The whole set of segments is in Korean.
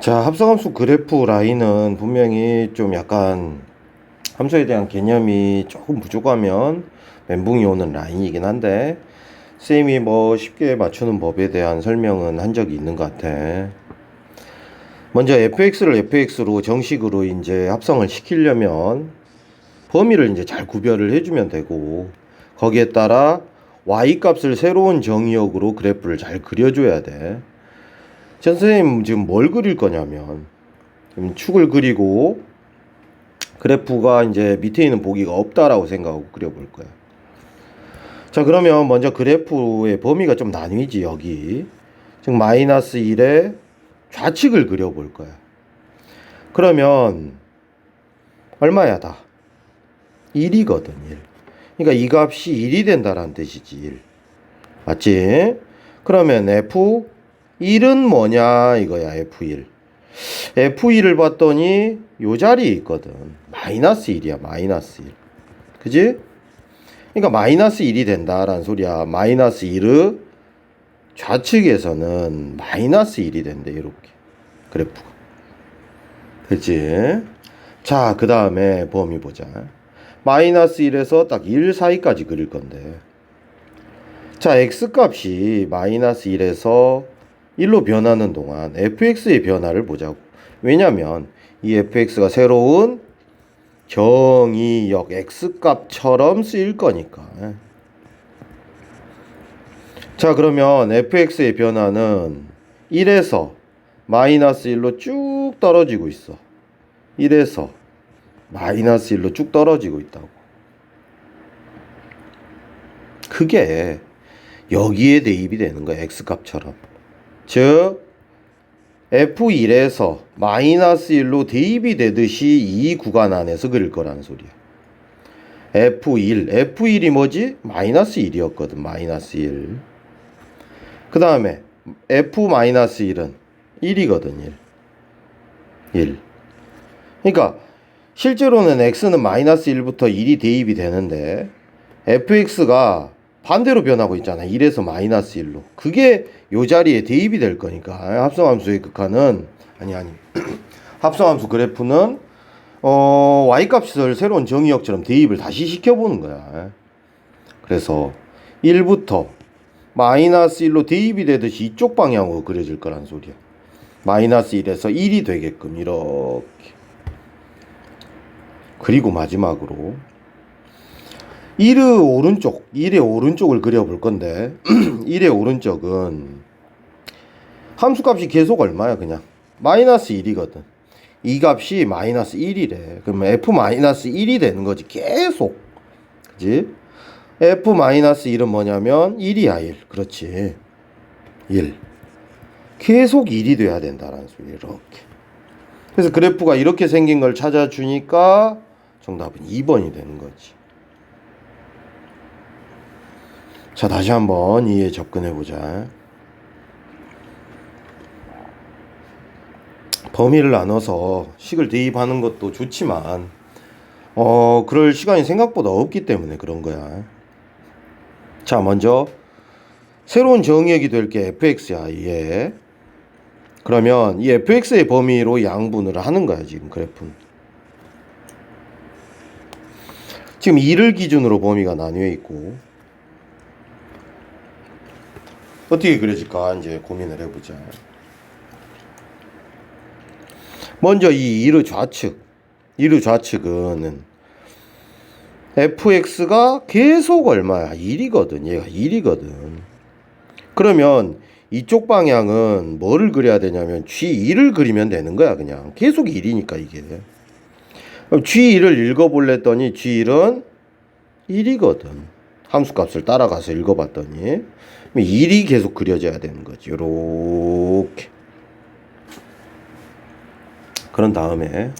자, 합성함수 그래프 라인은 분명히 좀 약간 함수에 대한 개념이 조금 부족하면 멘붕이 오는 라인이긴 한데 쌤이 뭐 쉽게 맞추는 법에 대한 설명은 한 적이 있는 것 같아. 먼저 fx를 fx로 정식으로 이제 합성을 시키려면 범위를 이제 잘 구별을 해주면 되고 거기에 따라 y 값을 새로운 정의역으로 그래프를 잘 그려줘야 돼. 전 선생님 지금 뭘 그릴 거냐면 지금 축을 그리고 그래프가 이제 밑에 있는 보기가 없다라고 생각하고 그려볼 거야. 자 그러면 먼저 그래프의 범위가 좀 나뉘지 여기 지금 마이너스 1에 좌측을 그려볼 거야. 그러면 얼마야 다? 1이거든 1. 그러니까 이 값이 1이 된다라는 뜻이지 1. 맞지? 그러면 F 1은 뭐냐 이거야 F1. F1을 봤더니 요 자리에 있거든. 마이너스 1이야 마이너스 1. 그지? 그러니까 마이너스 1이 된다라는 소리야. 마이너스 1의 좌측에서는 마이너스 1이 된대 이렇게 그래프가. 그치? 자, 그 다음에 범위 보자. 마이너스 1에서 딱 1 사이까지 그릴 건데. 자, x값이 마이너스 1에서 1로 변하는 동안 fx의 변화를 보자고. 왜냐면 이 fx가 새로운 정의역 x값처럼 쓰일 거니까. 자, 그러면 fx의 변화는 1에서 마이너스 1로 쭉 떨어지고 있어. 1에서 마이너스 1로 쭉 떨어지고 있다고. 그게 여기에 대입이 되는 거야, x값처럼. 즉, F1에서 마이너스 1로 대입이 되듯이 이 구간 안에서 그릴 거라는 소리야. F1, F1이 뭐지? 마이너스 1이었거든, 마이너스 1. 그 다음에 F 마이너스 1은 1이거든, 1. 1. 그러니까 실제로는 x는 마이너스 1부터 1이 대입이 되는데 fx가 반대로 변하고 있잖아. 1에서 마이너스 1로. 그게 요 자리에 대입이 될 거니까 합성함수의 극한은 아니 아니 합성함수 그래프는 어 y 값을 새로운 정의역처럼 대입을 다시 시켜보는 거야. 그래서 1부터 마이너스 1로 대입이 되듯이 이쪽 방향으로 그려질 거란 소리야. 마이너스 1에서 1이 되게끔 이렇게. 그리고 마지막으로 1의 오른쪽, 1의 오른쪽을 그려볼 건데 1의 오른쪽은 함수값이 계속 얼마야 그냥? 마이너스 1이거든. 이 값이 마이너스 1이래. 그러면 f 마이너스 1이 되는 거지 계속. 그지? F 마이너스 1은 뭐냐면 1이야 1 그렇지. 1 계속 1이 돼야 된다라는 소리 이렇게. 그래서 그래프가 이렇게 생긴 걸 찾아주니까 정답은 2번이 되는 거지. 자, 다시 한번 이에 접근해 보자. 범위를 나눠서 식을 대입하는 것도 좋지만, 어, 그럴 시간이 생각보다 없기 때문에 그런 거야. 자, 먼저, 새로운 정의역이 될 게 fx야, 이게. 그러면 이 fx의 범위로 양분을 하는 거야, 지금 그래프는. 지금 2를 기준으로 범위가 나뉘어 있고 어떻게 그려질까 이제 고민을 해보자. 먼저 이 2의 좌측, 2의 좌측은 fx가 계속 얼마야? 1이거든. 얘가 1이거든. 그러면 이쪽 방향은 뭐를 그려야 되냐면 G2를 그리면 되는 거야, 그냥. 계속 1이니까 이게. 그럼 G1을 읽어볼래 했더니 G1은 1이거든. 함수값을 따라가서 읽어봤더니 1이 계속 그려져야 되는 거지. 요렇게. 그런 다음에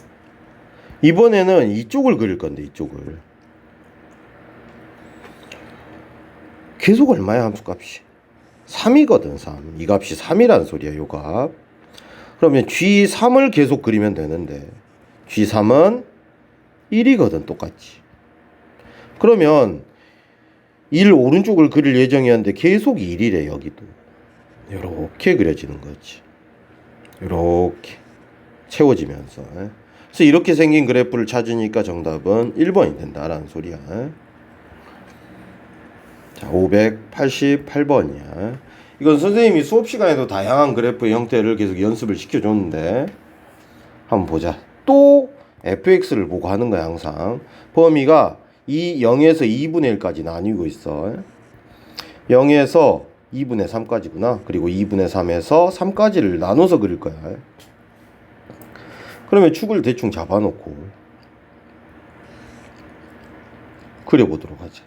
이번에는 이쪽을 그릴 건데 이쪽을 계속 얼마야 함수값이 3이거든 3. 이 값이 3이라는 소리야 요 값. 그러면 G3을 계속 그리면 되는데 G3은 1이거든 똑같이 그러면 1 오른쪽을 그릴 예정이었는데 계속 1이래 여기도 이렇게 그려지는 거지 이렇게 채워지면서 예. 그래서 이렇게 생긴 그래프를 찾으니까 정답은 1번이 된다라는 소리야. 자, 588번이야. 이건 선생님이 수업 시간에도 다양한 그래프의 형태를 계속 연습을 시켜줬는데 한번 보자. 또 fx를 보고 하는 거야 항상. 범위가 이 0에서 2분의 1까지 나뉘고 있어. 0에서 2분의 3까지구나. 그리고 2분의 3에서 3까지를 나눠서 그릴 거야. 그러면 축을 대충 잡아놓고 그려보도록 하자.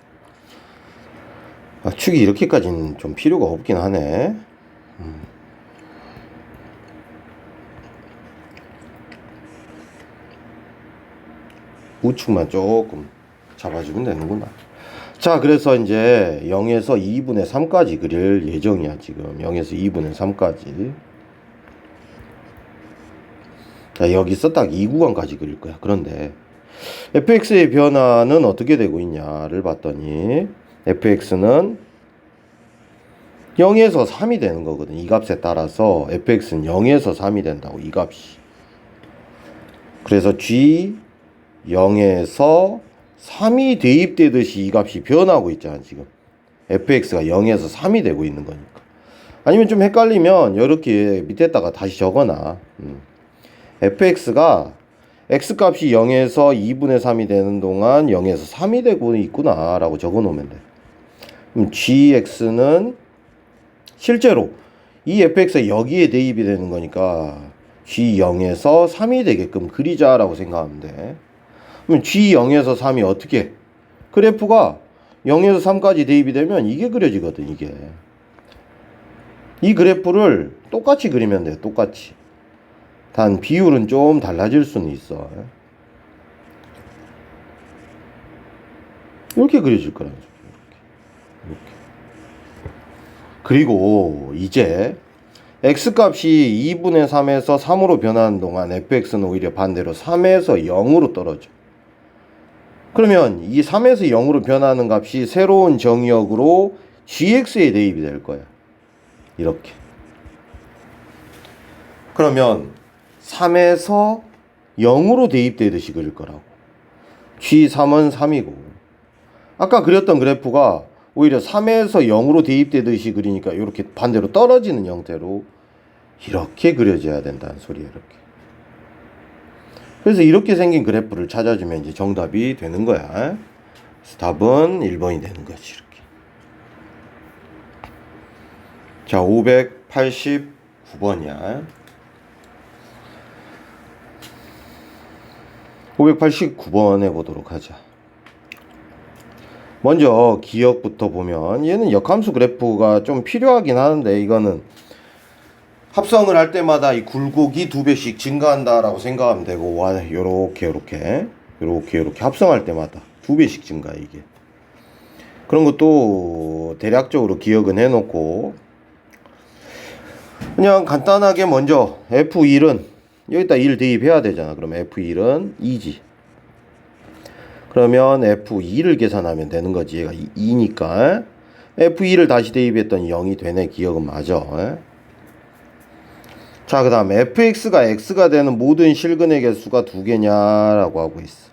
아, 축이 이렇게까지는 좀 필요가 없긴 하네. 음. 우측만 조금 잡아주면 되는구나. 자, 그래서 이제 0에서 2분의 3까지 그릴 예정이야, 지금. 0에서 2분의 3까지. 자, 여기서 딱 2구간까지 그릴 거야. 그런데 fx의 변화는 어떻게 되고 있냐를 봤더니 fx는 0에서 3이 되는 거거든. 이 값에 따라서 fx는 0에서 3이 된다고, 이 값이. 그래서 g 0에서 3이 대입되듯이 이 값이 변하고 있잖아, 지금. fx가 0에서 3이 되고 있는 거니까. 아니면 좀 헷갈리면 이렇게 밑에다가 다시 적어놔. 음. fx가 x 값이 0에서 2분의 3이 되는 동안 0에서 3이 되고 있구나 라고 적어 놓으면 돼. 그럼 gx는 실제로 이 fx가 여기에 대입이 되는 거니까 g0에서 3이 되게끔 그리자라고 생각하면 돼. 그럼 g0에서 3이 어떻게? 그래프가 0에서 3까지 대입이 되면 이게 그려지거든, 이게. 이 그래프를 똑같이 그리면 돼, 똑같이. 단 비율은 좀 달라질 수는 있어. 이렇게 그려질 거라는 소리. 이렇게. 이렇게. 그리고 이제 x 값이 2분의 3에서 3으로 변하는 동안 fx는 오히려 반대로 3에서 0으로 떨어져. 그러면 이 3에서 0으로 변하는 값이 새로운 정의역으로 gx에 대입이 될 거야. 이렇게. 그러면 3에서 0으로 대입되듯이 그릴 거라고. G3은 3이고. 아까 그렸던 그래프가 오히려 3에서 0으로 대입되듯이 그리니까 이렇게 반대로 떨어지는 형태로 이렇게 그려져야 된다는 소리예요, 이렇게. 그래서 이렇게 생긴 그래프를 찾아주면 이제 정답이 되는 거야. 답은 1번이 되는 거지, 이렇게. 자, 589번이야. 589번에 보도록 하자. 먼저 기억부터 보면 얘는 역함수 그래프가 좀 필요하긴 하는데 이거는 합성을 할 때마다 이 굴곡이 두 배씩 증가한다라고 생각하면 되고 와 요렇게 요렇게 요렇게 요렇게 합성할 때마다 두 배씩 증가 이게 그런 것도 대략적으로 기억은 해놓고 그냥 간단하게 먼저 F1은 여기다 1 대입해야 되잖아. 그럼 F1은 2지. 그러면 F2를 계산하면 되는 거지. 얘가 2니까. F2를 다시 대입했더니 0이 되네. 기억은 맞아. 자, 그 다음 fx가 x가 되는 모든 실근의 개수가 두 개냐라고 하고 있어.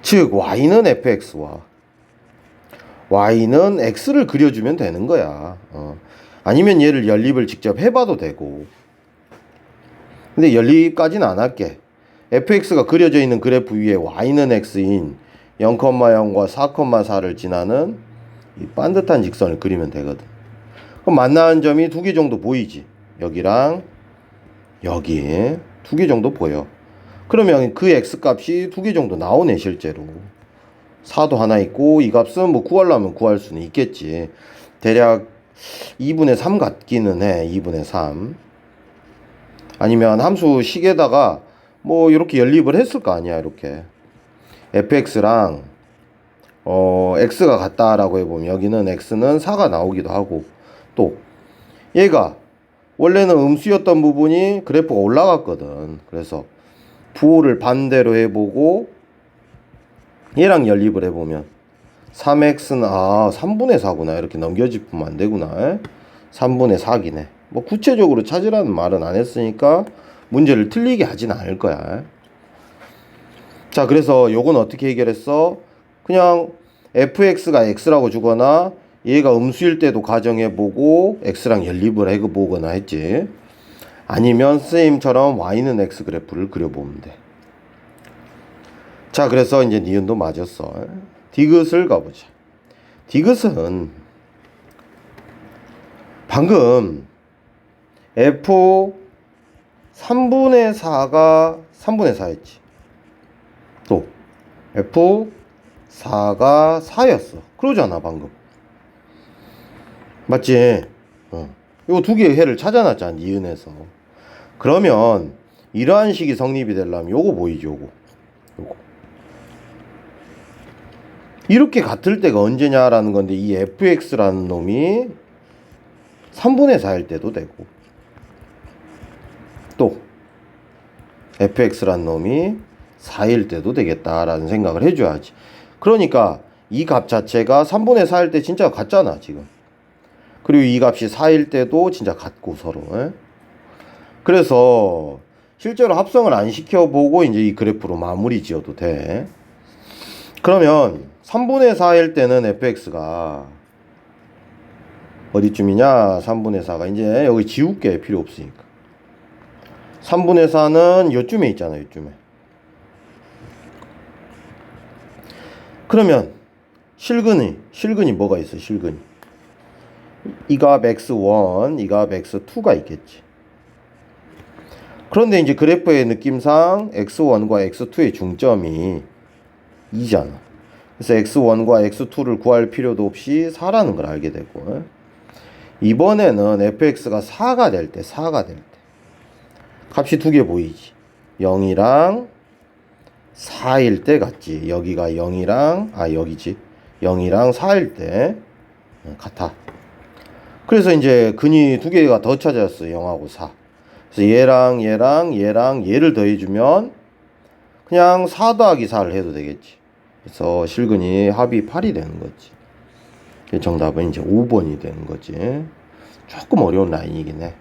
즉, y는 fx와 y는 x를 그려주면 되는 거야. 어. 아니면 얘를 연립을 직접 해봐도 되고. 근데 연립까지는 안 할게. fx가 그려져 있는 그래프 위에 y는 x인 0,0과 4,4를 지나는 이 반듯한 직선을 그리면 되거든. 그럼 만나는 점이 두 개 정도 보이지. 여기랑 여기 두 개 정도 보여. 그러면 그 x 값이 두 개 정도 나오네 실제로. 4도 하나 있고 이 값은 뭐 구하려면 구할 수는 있겠지. 대략 2분의 3 같기는 해. 2분의 3. 아니면 함수 식에다가 뭐 이렇게 연립을 했을 거 아니야 이렇게 fx랑 어 x가 같다라고 해보면 여기는 x는 4가 나오기도 하고 또 얘가 원래는 음수였던 부분이 그래프가 올라갔거든 그래서 부호를 반대로 해보고 얘랑 연립을 해보면 3x는 아 3분의 4구나 이렇게 넘겨짚으면 안 되구나 3분의 4기네 뭐 구체적으로 찾으라는 말은 안 했으니까 문제를 틀리게 하진 않을 거야. 자, 그래서 요건 어떻게 해결했어? 그냥 fx가 x라고 주거나 얘가 음수일 때도 가정해보고 x랑 연립을 해보거나 했지. 아니면 선생님처럼 y는 x 그래프를 그려보면 돼. 자, 그래서 이제 니은도 맞았어. 디귿을 가보자. 디귿은 방금 f 3분의 4가 3분의 4였지. 또 f 4가 4였어. 그러잖아, 방금. 맞지? 어. 이거 두 개의 해를 찾아놨잖아, 니은에서. 그러면 이러한 식이 성립이 되려면 요거 보이죠, 요거. 요거. 이렇게 같을 때가 언제냐라는 건데 이 fx라는 놈이 3분의 4일 때도 되고 또 fx라는 놈이 4일 때도 되겠다라는 생각을 해줘야지. 그러니까 이 값 자체가 3분의 4일 때 진짜 같잖아 지금. 그리고 이 값이 4일 때도 진짜 같고 서로. 에? 그래서 실제로 합성을 안 시켜보고 이제 이 그래프로 마무리 지어도 돼. 그러면 3분의 4일 때는 fx가 어디쯤이냐? 3분의 4가 이제 여기 지울게 필요 없으니까. 3분의 4는 요쯤에 있잖아, 요쯤에. 그러면 실근이, 실근이 뭐가 있어, 실근이? 이값 x1, 이값 x2가 있겠지. 그런데 이제 그래프의 느낌상 x1과 x2의 중점이 2잖아. 그래서 x1과 x2를 구할 필요도 없이 4라는 걸 알게 되고 이번에는 fx가 4가 될 때, 4가 될 때. 값이 두 개 보이지. 0이랑 4일 때 같지. 여기가 0이랑, 아, 여기지. 0이랑 4일 때 어, 같아. 그래서 이제 근이 두 개가 더 찾아졌어. 0하고 4. 그래서 얘랑 얘랑 얘랑 얘를 더해주면 그냥 4 더하기 4를 해도 되겠지. 그래서 실근이 합이 8이 되는 거지. 그 정답은 이제 5번이 되는 거지. 조금 어려운 라인이긴 해.